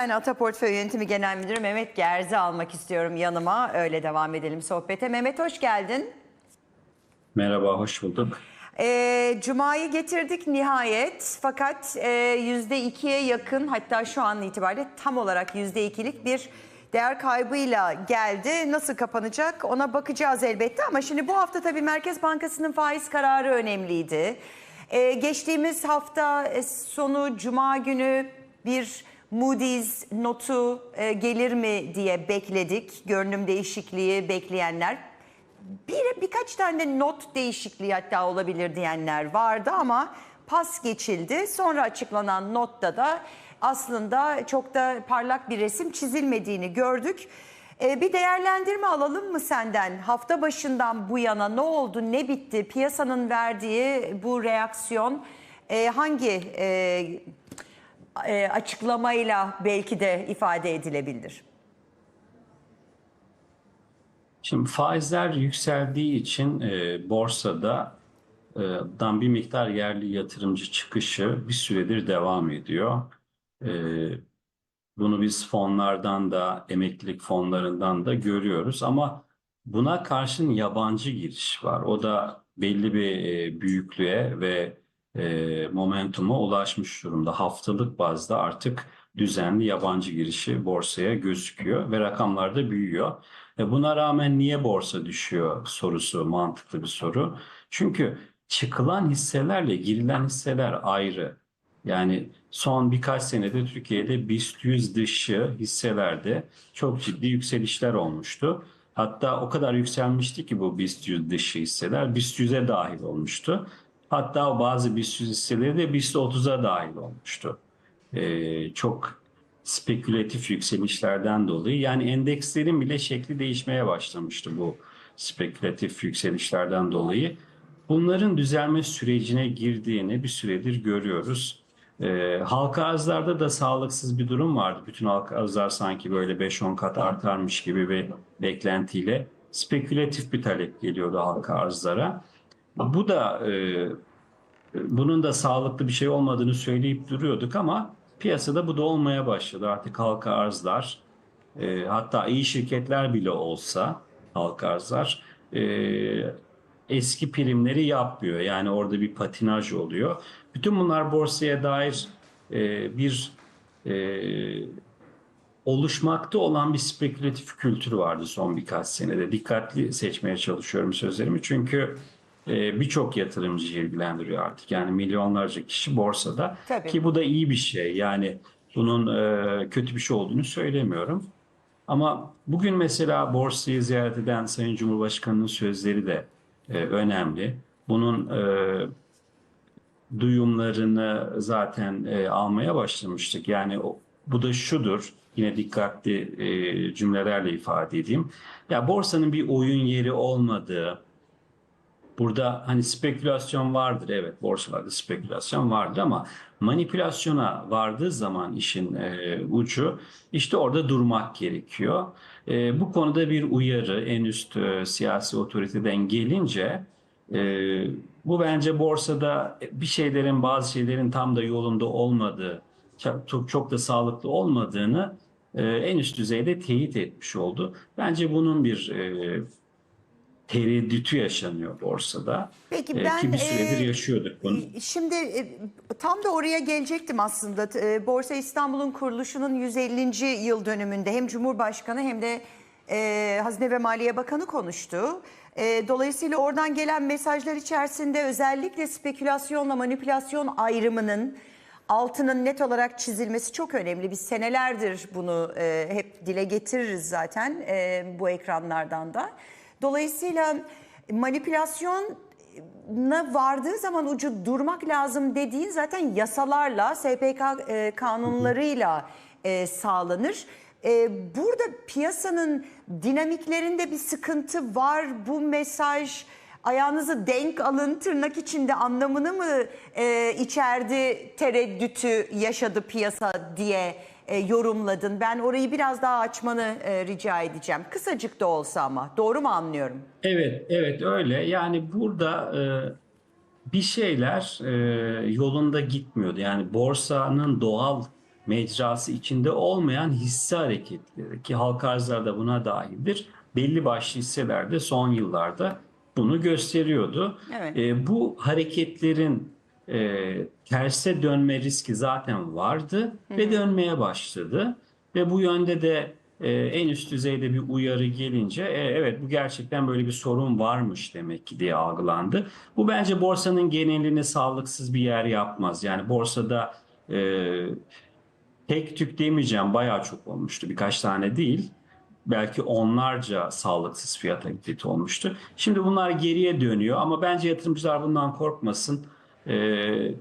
Ben Ata Portföy Yönetimi Genel Müdürü Mehmet Gerzi almak istiyorum yanıma. Öyle devam edelim sohbete. Mehmet hoş geldin. Merhaba, hoş bulduk. Ee, Cuma'yı getirdik nihayet fakat e, yüzde ikiye yakın hatta şu an itibariyle tam olarak yüzde ikilik bir değer kaybıyla geldi. Nasıl kapanacak ona bakacağız elbette ama şimdi bu hafta tabii Merkez Bankası'nın faiz kararı önemliydi. Ee, geçtiğimiz hafta e, sonu Cuma günü bir Moody's notu e, gelir mi diye bekledik. Görünüm değişikliği bekleyenler bir birkaç tane not değişikliği hatta olabilir diyenler vardı ama pas geçildi. Sonra açıklanan notta da aslında çok da parlak bir resim çizilmediğini gördük. Ee, bir değerlendirme alalım mı senden? Hafta başından bu yana ne oldu, ne bitti? Piyasanın verdiği bu reaksiyon e, hangi e, e, açıklamayla belki de ifade edilebilir? Şimdi faizler yükseldiği için e, borsada e, dan bir miktar yerli yatırımcı çıkışı bir süredir devam ediyor. E, bunu biz fonlardan da, emeklilik fonlarından da görüyoruz ama buna karşın yabancı giriş var. O da belli bir e, büyüklüğe ve e, momentuma ulaşmış durumda. Haftalık bazda artık düzenli yabancı girişi borsaya gözüküyor ve rakamlar da büyüyor. E buna rağmen niye borsa düşüyor sorusu mantıklı bir soru. Çünkü çıkılan hisselerle girilen hisseler ayrı. Yani son birkaç senede Türkiye'de BIST 100 dışı hisselerde çok ciddi yükselişler olmuştu. Hatta o kadar yükselmişti ki bu BIST 100 dışı hisseler BIST 100'e dahil olmuştu. Hatta bazı BIST 100 hisseleri de BIST 30'a dahil olmuştu. Ee, çok spekülatif yükselişlerden dolayı yani endekslerin bile şekli değişmeye başlamıştı bu spekülatif yükselişlerden dolayı. Bunların düzelme sürecine girdiğini bir süredir görüyoruz. Ee, halka arzlarda da sağlıksız bir durum vardı. Bütün halka arzlar sanki böyle 5-10 kat artarmış gibi bir beklentiyle spekülatif bir talep geliyordu halka arzlara. Bu da e, bunun da sağlıklı bir şey olmadığını söyleyip duruyorduk ama piyasada bu da olmaya başladı. Artık halka arzlar e, hatta iyi şirketler bile olsa halka arzlar e, eski primleri yapmıyor. Yani orada bir patinaj oluyor. Bütün bunlar borsaya dair e, bir e, oluşmakta olan bir spekülatif kültür vardı son birkaç senede. Dikkatli seçmeye çalışıyorum sözlerimi çünkü birçok yatırımcı ilgilendiriyor artık. Yani milyonlarca kişi borsada Tabii. ki bu da iyi bir şey. Yani bunun e, kötü bir şey olduğunu söylemiyorum. Ama bugün mesela borsayı ziyaret eden Sayın Cumhurbaşkanı'nın sözleri de e, önemli. Bunun e, duyumlarını zaten almaya başlamıştık. Yani bu da şudur, yine dikkatli cümlelerle ifade edeyim. Ya borsanın bir oyun yeri olmadığı, burada hani spekülasyon vardır, evet borsalarda spekülasyon vardır ama manipülasyona vardığı zaman işin e, ucu işte orada durmak gerekiyor. E, bu konuda bir uyarı en üst e, siyasi otoriteden gelince e, bu bence borsada bir şeylerin bazı şeylerin tam da yolunda olmadığı, çok, çok da sağlıklı olmadığını e, en üst düzeyde teyit etmiş oldu. Bence bunun bir e, tereddütü yaşanıyor borsada. Peki E, ben ki bir süredir e, yaşıyorduk bunu. Şimdi e, tam da oraya gelecektim aslında. E, Borsa İstanbul'un kuruluşunun 150. yıl dönümünde hem Cumhurbaşkanı hem de e, Hazine ve Maliye Bakanı konuştu. E, dolayısıyla oradan gelen mesajlar içerisinde özellikle spekülasyonla manipülasyon ayrımının altının net olarak çizilmesi çok önemli. Biz senelerdir bunu e, hep dile getiririz zaten e, bu ekranlardan da. Dolayısıyla manipülasyon na vardığı zaman ucu durmak lazım dediğin zaten yasalarla, SPK e, kanunlarıyla e, sağlanır. E, burada piyasanın dinamiklerinde bir sıkıntı var. Bu mesaj ayağınızı denk alın tırnak içinde anlamını mı e, içerdi tereddütü yaşadı piyasa diye e, yorumladın. Ben orayı biraz daha açmanı e, rica edeceğim. Kısacık da olsa ama doğru mu anlıyorum? Evet, evet öyle. Yani burada e, bir şeyler e, yolunda gitmiyordu. Yani borsanın doğal mecrası içinde olmayan hisse hareketleri ki halka arzlarda buna dahildir. Belli başlı hisselerde son yıllarda bunu gösteriyordu. Evet. E, bu hareketlerin e, terse dönme riski zaten vardı ve dönmeye başladı. Ve bu yönde de e, en üst düzeyde bir uyarı gelince e, evet bu gerçekten böyle bir sorun varmış demek ki diye algılandı. Bu bence borsanın genelini sağlıksız bir yer yapmaz. Yani borsada e, tek tük demeyeceğim bayağı çok olmuştu birkaç tane değil. Belki onlarca sağlıksız fiyat hareketi olmuştu. Şimdi bunlar geriye dönüyor ama bence yatırımcılar bundan korkmasın. Ee,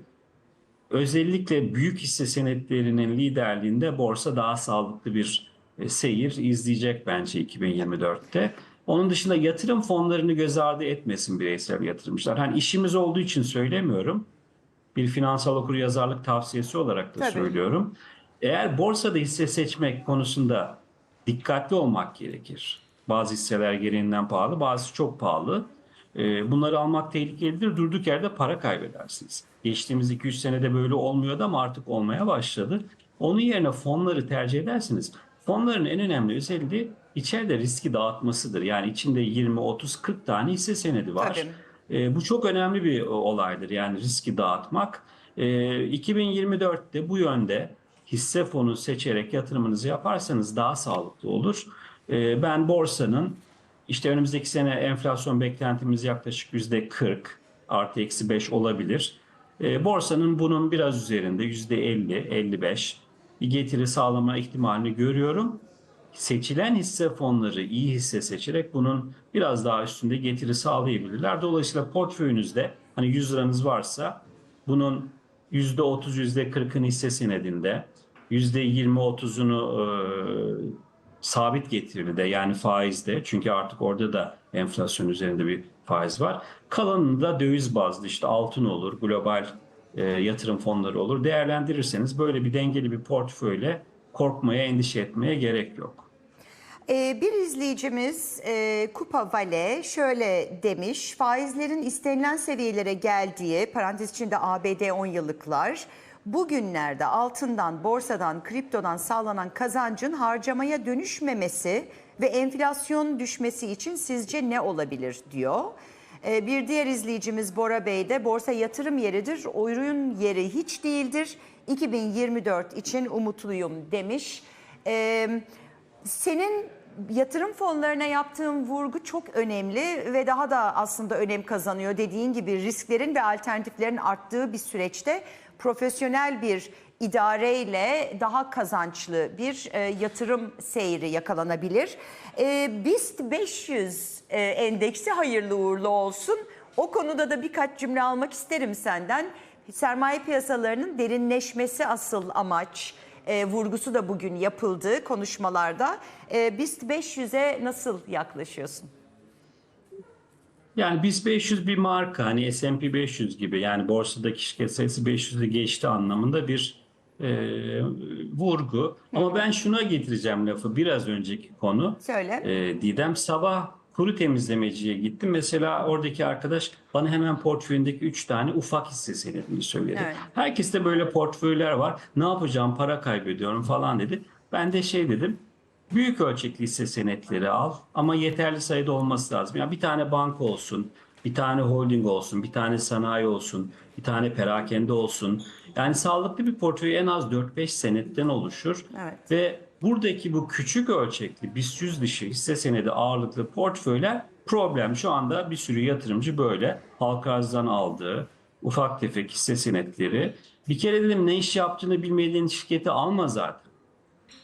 özellikle büyük hisse senetlerinin liderliğinde borsa daha sağlıklı bir e, seyir izleyecek bence 2024'te. Onun dışında yatırım fonlarını göz ardı etmesin bireysel yatırımcılar. Hani işimiz olduğu için söylemiyorum. Bir finansal okuryazarlık tavsiyesi olarak da Tabii. söylüyorum. Eğer borsada hisse seçmek konusunda dikkatli olmak gerekir. Bazı hisseler gereğinden pahalı, bazısı çok pahalı. Ee, Bunları almak tehlikelidir. Durduk yerde para kaybedersiniz. Geçtiğimiz 2-3 senede böyle olmuyordu ama artık olmaya başladı. Onun yerine fonları tercih edersiniz. Fonların en önemli özelliği içeride riski dağıtmasıdır. Yani içinde 20, 30, 40 tane hisse senedi var. Tabii. E, bu çok önemli bir olaydır yani riski dağıtmak. E, 2024'te bu yönde hisse fonu seçerek yatırımınızı yaparsanız daha sağlıklı olur. E, ben borsanın işte önümüzdeki sene enflasyon beklentimiz yaklaşık yüzde 40 artı eksi 5 olabilir. E, borsanın bunun biraz üzerinde yüzde 50, 55 bir getiri sağlama ihtimalini görüyorum seçilen hisse fonları iyi hisse seçerek bunun biraz daha üstünde getiri sağlayabilirler. Dolayısıyla portföyünüzde hani 100 liranız varsa bunun %30 %40'ını hisse senedinde %20-30'unu e, sabit getiride yani faizde çünkü artık orada da enflasyon üzerinde bir faiz var. Kalanını da döviz bazlı işte altın olur, global e, yatırım fonları olur. Değerlendirirseniz böyle bir dengeli bir portföyle korkmaya, endişe etmeye gerek yok. Ee, bir izleyicimiz e, Kupa Vale şöyle demiş. Faizlerin istenilen seviyelere geldiği parantez içinde ABD 10 yıllıklar bugünlerde altından, borsadan, kriptodan sağlanan kazancın harcamaya dönüşmemesi ve enflasyon düşmesi için sizce ne olabilir diyor. Ee, bir diğer izleyicimiz Bora Bey de borsa yatırım yeridir, oyun yeri hiç değildir. 2024 için umutluyum demiş. Ee, senin yatırım fonlarına yaptığın vurgu çok önemli ve daha da aslında önem kazanıyor. Dediğin gibi risklerin ve alternatiflerin arttığı bir süreçte profesyonel bir idareyle daha kazançlı bir e, yatırım seyri yakalanabilir. E, BIST 500 e, endeksi hayırlı uğurlu olsun. O konuda da birkaç cümle almak isterim senden. Sermaye piyasalarının derinleşmesi asıl amaç e, vurgusu da bugün yapıldı konuşmalarda. E, BIST 500'e nasıl yaklaşıyorsun? Yani biz 500 bir marka hani S&P 500 gibi yani borsadaki şirket sayısı 500'ü geçti anlamında bir e, vurgu. Ama ben şuna getireceğim lafı biraz önceki konu. Söyle. E, Didem sabah kuru temizlemeciye gittim. Mesela oradaki arkadaş bana hemen portföyündeki 3 tane ufak hisse senedini söyledi. Evet. Herkeste böyle portföyler var. Ne yapacağım para kaybediyorum falan dedi. Ben de şey dedim. Büyük ölçekli hisse senetleri al ama yeterli sayıda olması lazım. Yani bir tane banka olsun, bir tane holding olsun, bir tane sanayi olsun, bir tane perakende olsun. Yani sağlıklı bir portföy en az 4-5 senetten oluşur. Evet. Ve buradaki bu küçük ölçekli BIST 100 dışı hisse senedi ağırlıklı portföyler problem. Şu anda bir sürü yatırımcı böyle halka arzdan aldığı ufak tefek hisse senetleri. Bir kere dedim ne iş yaptığını bilmediğin şirketi alma zaten.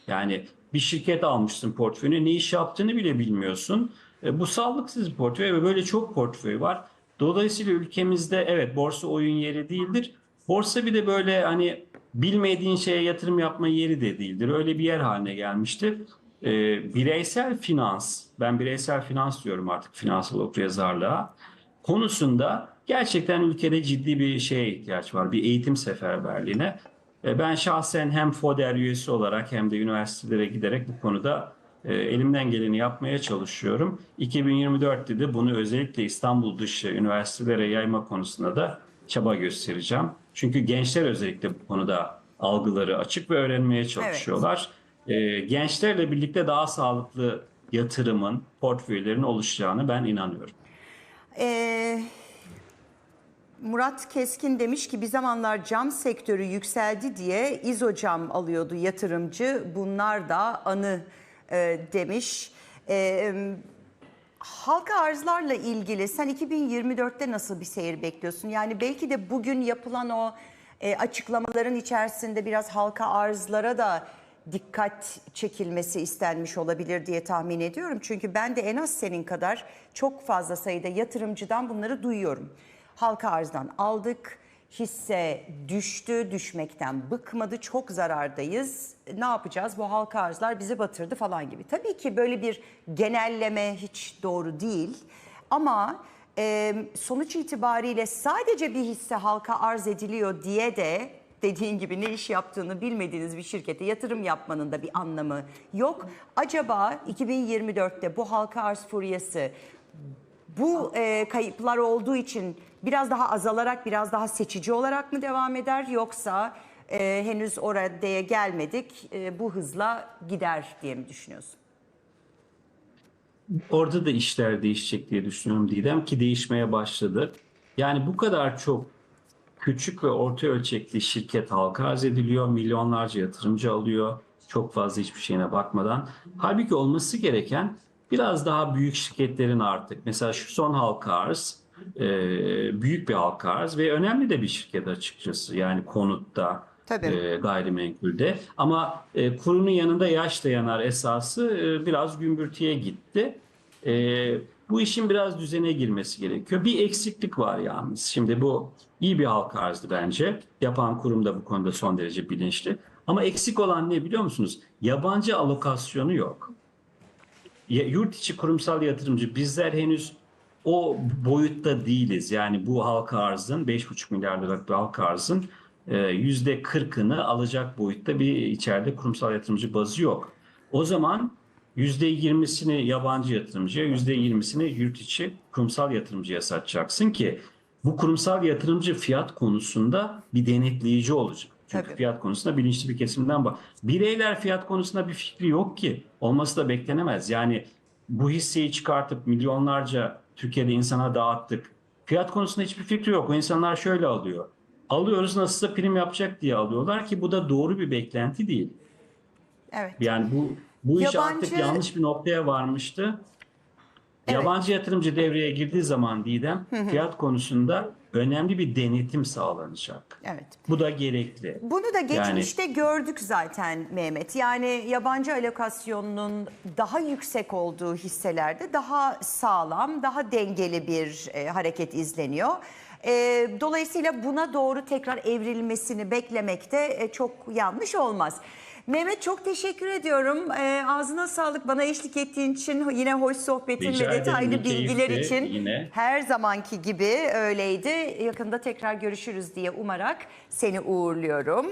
Yani bir şirket almışsın portföyüne ne iş yaptığını bile bilmiyorsun. E, bu sağlıksız bir portföy ve böyle çok portföy var. Dolayısıyla ülkemizde evet borsa oyun yeri değildir. Borsa bir de böyle hani bilmediğin şeye yatırım yapma yeri de değildir. Öyle bir yer haline gelmiştir. E, bireysel finans, ben bireysel finans diyorum artık finansal okuryazarlığa konusunda gerçekten ülkede ciddi bir şeye ihtiyaç var. Bir eğitim seferberliğine. E, Ben şahsen hem FODER üyesi olarak hem de üniversitelere giderek bu konuda e, elimden geleni yapmaya çalışıyorum. 2024'te de bunu özellikle İstanbul dışı üniversitelere yayma konusunda da çaba göstereceğim. Çünkü gençler özellikle bu konuda algıları açık ve öğrenmeye çalışıyorlar. E, gençlerle birlikte daha sağlıklı yatırımın, portföylerin oluşacağını ben inanıyorum. Ee, Murat Keskin demiş ki bir zamanlar cam sektörü yükseldi diye izocam alıyordu yatırımcı. Bunlar da anı e, demiş. Ee, halka arzlarla ilgili sen 2024'te nasıl bir seyir bekliyorsun? Yani belki de bugün yapılan o e, açıklamaların içerisinde biraz halka arzlara da dikkat çekilmesi istenmiş olabilir diye tahmin ediyorum. Çünkü ben de en az senin kadar çok fazla sayıda yatırımcıdan bunları duyuyorum. Halka arzdan aldık, hisse düştü, düşmekten bıkmadı, çok zarardayız. Ne yapacağız? Bu halka arzlar bizi batırdı falan gibi. Tabii ki böyle bir genelleme hiç doğru değil. Ama e, sonuç itibariyle sadece bir hisse halka arz ediliyor diye de dediğin gibi ne iş yaptığını bilmediğiniz bir şirkete yatırım yapmanın da bir anlamı yok. Acaba 2024'te bu halka arz furyası bu e, kayıplar olduğu için biraz daha azalarak biraz daha seçici olarak mı devam eder yoksa e, henüz oraya gelmedik e, bu hızla gider diye mi düşünüyorsun? Orada da işler değişecek diye düşünüyorum Didem ki değişmeye başladı. Yani bu kadar çok küçük ve orta ölçekli şirket halka arz ediliyor. Milyonlarca yatırımcı alıyor. Çok fazla hiçbir şeyine bakmadan. Halbuki olması gereken biraz daha büyük şirketlerin artık. Mesela şu son halka arz e, büyük bir halka arz ve önemli de bir şirket açıkçası. Yani konutta, Tabii. e, gayrimenkulde. Ama e, kurunun yanında yaş da yanar esası e, biraz gümbürtüye gitti. E, bu işin biraz düzene girmesi gerekiyor. Bir eksiklik var yalnız. Şimdi bu iyi bir halka arzdı bence. Yapan kurum da bu konuda son derece bilinçli. Ama eksik olan ne biliyor musunuz? Yabancı alokasyonu yok. Yurt içi kurumsal yatırımcı bizler henüz o boyutta değiliz. Yani bu halka arzın 5,5 milyar liralık bir halka arzın e, yüzde 40'ını alacak boyutta bir içeride kurumsal yatırımcı bazı yok. O zaman yüzde 20'sini yabancı yatırımcıya, yüzde 20'sini yurt içi kurumsal yatırımcıya satacaksın ki bu kurumsal yatırımcı fiyat konusunda bir denetleyici olacak. Çünkü Tabii. fiyat konusunda bilinçli bir kesimden bak. Bireyler fiyat konusunda bir fikri yok ki. Olması da beklenemez. Yani bu hisseyi çıkartıp milyonlarca Türkiye'de insana dağıttık. Fiyat konusunda hiçbir fikri yok. O insanlar şöyle alıyor. Alıyoruz nasılsa prim yapacak diye alıyorlar ki bu da doğru bir beklenti değil. Evet. Yani bu bu iş Yabancı- artık yanlış bir noktaya varmıştı. Yabancı yatırımcı devreye girdiği zaman Didem fiyat konusunda önemli bir denetim sağlanacak. Evet. Bu da gerekli. Bunu da geçmişte gördük zaten Mehmet. Yani yabancı alokasyonunun daha yüksek olduğu hisselerde daha sağlam, daha dengeli bir e, hareket izleniyor. E, dolayısıyla buna doğru tekrar evrilmesini beklemek de e, çok yanlış olmaz. Mehmet çok teşekkür ediyorum. E, ağzına sağlık bana eşlik ettiğin için yine hoş sohbetin Rica ve ederim, detaylı bir bilgiler için. yine. Her zamanki gibi öyleydi. Yakında tekrar görüşürüz diye umarak seni uğurluyorum.